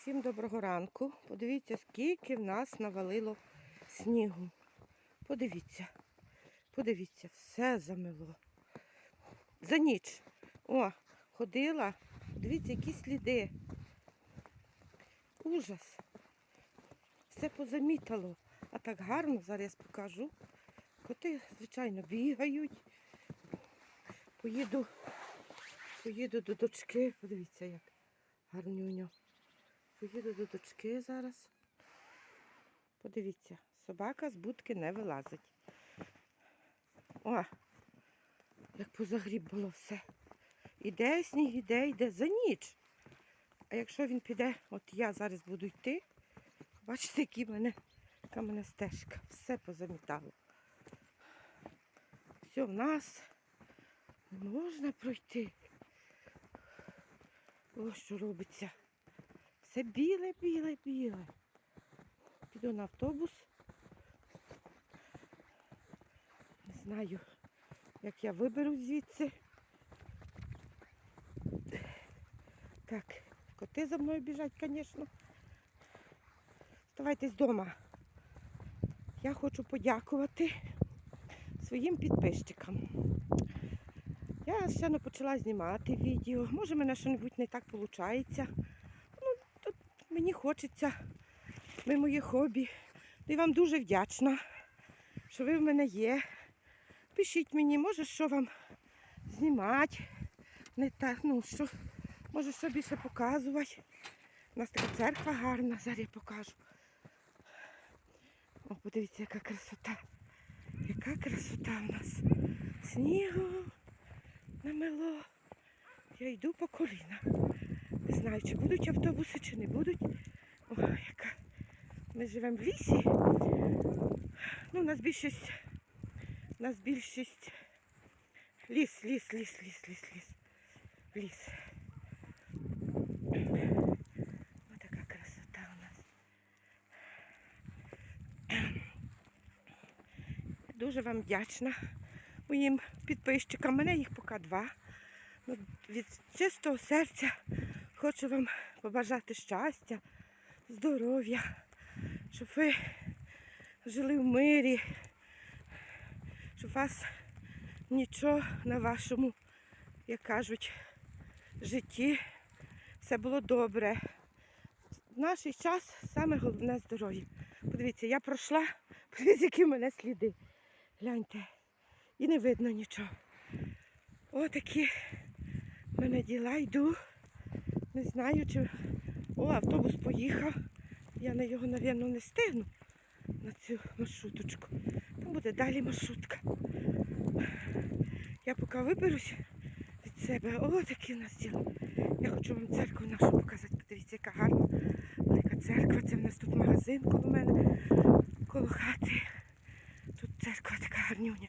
Всім доброго ранку. Подивіться, скільки в нас навалило снігу. Подивіться, подивіться, все замило. За ніч. О, ходила. Дивіться, які сліди. Ужас. Все позамітало. А так гарно, зараз покажу. Коти, звичайно, бігають. Поїду, поїду до дочки. Подивіться, як гарнюньо. Поїду до дочки зараз. Подивіться, собака з будки не вилазить. О, як позагріб було все. Іде сніг, іде, йде за ніч. А якщо він піде, от я зараз буду йти, бачите, які мене, яка мене стежка. Все позамітало. Все, в нас не можна пройти. Ось що робиться. Все біле, біле, біле. Піду на автобус. Не знаю, як я виберу звідси. Так, коти за мною біжать, звісно. Ставайтесь вдома. Я хочу подякувати своїм підписчикам. Я ще не почала знімати відео. Може, мене щось не так виходить. Мені хочеться. Ви моє хобі. І вам дуже вдячна, що ви в мене є. Пишіть мені, може, що вам знімати. Не так, ну що, може, що більше показувати. У нас така церква гарна, зараз я покажу. О, подивіться, яка красота. Яка красота у нас. Снігу намело. Я йду по коліна. Не знаю, чи будуть автобуси, чи не будуть. О, яка. Ми живемо в лісі. Ну, у нас більшість. У нас більшість. Ліс, ліс, ліс, ліс, ліс, ліс. Ліс. Ось така красота у нас. Дуже вам вдячна моїм підписчикам. Мене їх поки два. Ну, від чистого серця хочу вам побажати щастя, здоров'я, щоб ви жили в мирі, щоб вас нічого на вашому, як кажуть, житті все було добре. В наш час саме головне здоров'я. Подивіться, я пройшла, подивіться, які в мене сліди. Гляньте. І не видно нічого. Отакі мене діла йду. Не знаю, чи. О, автобус поїхав. Я на його, мабуть, не встигну на цю маршруточку. Там буде далі маршрутка. Я поки виберусь від себе. О, такі у нас діла. Я хочу вам церкву нашу показати. Подивіться, яка гарна велика церква. Це в нас тут магазин коло мене, коло хати. Тут церква така гарнюня.